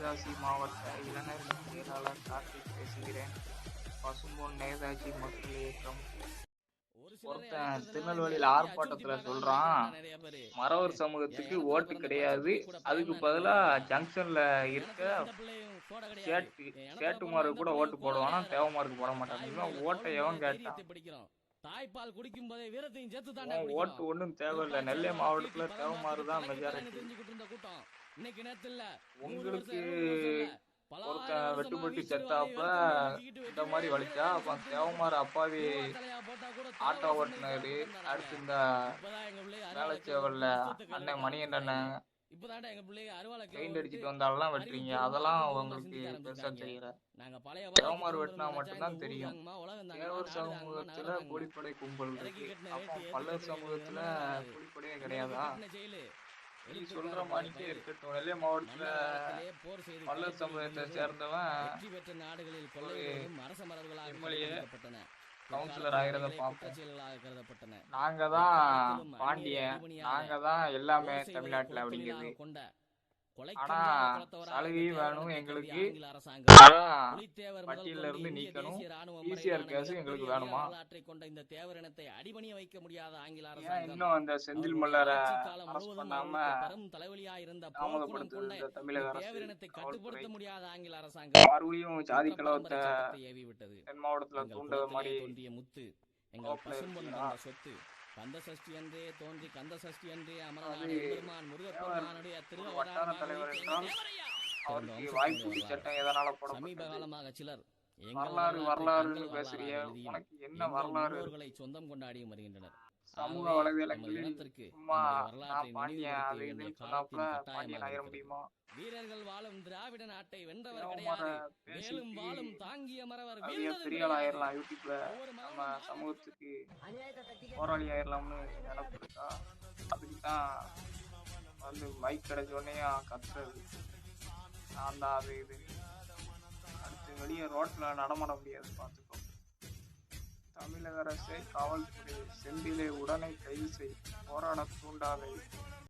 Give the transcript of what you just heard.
தென்காசி மாவட்ட இளைஞர் செயலாளர் கார்த்திக் பேசுகிறேன். பசும்பொன் நேதாஜி மக்கள் இயக்கம். ஒருத்தன் திருநெல்வேலியில ஆர்ப்பாட்டத்துல சொல்றான் மறவர் சமூகத்துக்கு ஓட்டு கிடையாது அதுக்கு பதிலா ஜங்ஷன்ல இருக்க சேட்டு சேட்டுமாருக்கு கூட ஓட்டு போடுவானா தேவமாருக்கு போட மாட்டான். ஓட்டை எவன் கேட்டான்? தாய்ப்பால் குடிக்கும் போதே வீரத்தையும் சேர்த்து தாண்டா ஓட்டு ஒண்ணும் தேவையில்லை. நெல்லை மாவட்டத்துல தேவமாரு தான் மெஜாரிட்டி தெரிஞ்சுக்கிட்டு இருந்த கூட்டம். இன்னைக்கு நேரத்துல உங்களுக்கு ஒருத்தன் வெட்டுப்பட்டு செத்தாப்ப இந்த மாதிரி வலிச்சா அப்ப தேவமாரு அப்பாவி ஆட்டோ ஓட்டுனரு அடுத்து இந்த வேலைச்சேவல்ல அண்ணன் மணிகண்டன் இப்பதான்டா எங்க பிள்ளைங்க அருவாளை பெயிண்ட் அடிச்சிட்டு வந்தாலாம் வெட்டுறீங்க அதெல்லாம் உங்களுக்கு பெருசா தெரியல. நாங்க பழைய தேவமார் வெட்டினா மட்டும்தான் தெரியும். தேவர் சமூகத்துல கூலிப்படை கும்பல் இருக்கு. அப்போ பல்லர் சமூகத்துல கூலிப்படையே கிடையாதா? நீ சொல்ற மாதிரிக்கே இருக்கட்டும். நெல்லை மாவட்டத்துல பல்லர் சமூகத்தை சேர்ந்தவன் வெற்றி பெற்ற நாடுகளில் கொள்ளைகளும் அரச மரபுகளாக எம்எல்ஏ கவுன்சிலர் ஆகிறத பார்ப்போம். நாங்க தான் பாண்டியன். நாங்க தான் எல்லாமே தமிழ்நாட்டுல அப்படிங்கிறது. சலுகையும் வேணும் எங்களுக்கு. கொண்டு இருந்து நீக்கணும். கேஸ் எங்களுக்கு வேணுமா? கொண்ட இந்த தேவர் இனத்தை அடிபணிய வைக்க முடியாத ஆங்கில அரசாங்கம். இன்னும் அந்த செந்தில் மல்லரை பண்ணாம பெரும் தலைவலியா இருந்த தமிழக தேவர் இனத்தை கட்டுப்படுத்த முடியாத ஆங்கில அரசாங்கம். மறுபடியும் ஜாதி கலவரத்தை ஏவி விட்டது தென் மாவட்டத்துல எங்கள் தூண்ட மாதிரி தோன்றிய முத்து எங்கள் பசும்பொன் சொத்து கந்த சஷ்டி அன்றே தோன்றி கந்த சஷ்டி அன்றே அது அமரநாடு எம்பெருமான் முருகப்பெருமானுடைய எதனால சமீப காலமாக சிலர் வரலாறு பேசுறிய வரலாறு? முன்னோர்களை சொந்தம் கொண்டாடியும் வருகின்றனர். சமூக வலைதளங்களில் வீரர்கள் வாழும் திராவிட நாட்டை வென்றவர் கிடையாது. மேலும் வாழும் தாங்கிய மறவர் அதைய வீழ்ந்ததும் பெரிய ஆள் கிடையாது. ஆயிரலாம் யூடியூப்ல. நம்ம சமூகத்துக்கு போராளி ஆயிரலாம்னு நினப்பு இருக்கா அதுக்கு தான் வந்து மைக் கிடைச்ச உடனே கத்துறது. நான் தான் அது இது. அடுத்து வெளியே ரோட்ல நடமாட முடியாது பார்த்துக்கோ. தமிழக அரசை காவல்துறை செந்திலை உடனே கைது செய் போராட தூண்டாதே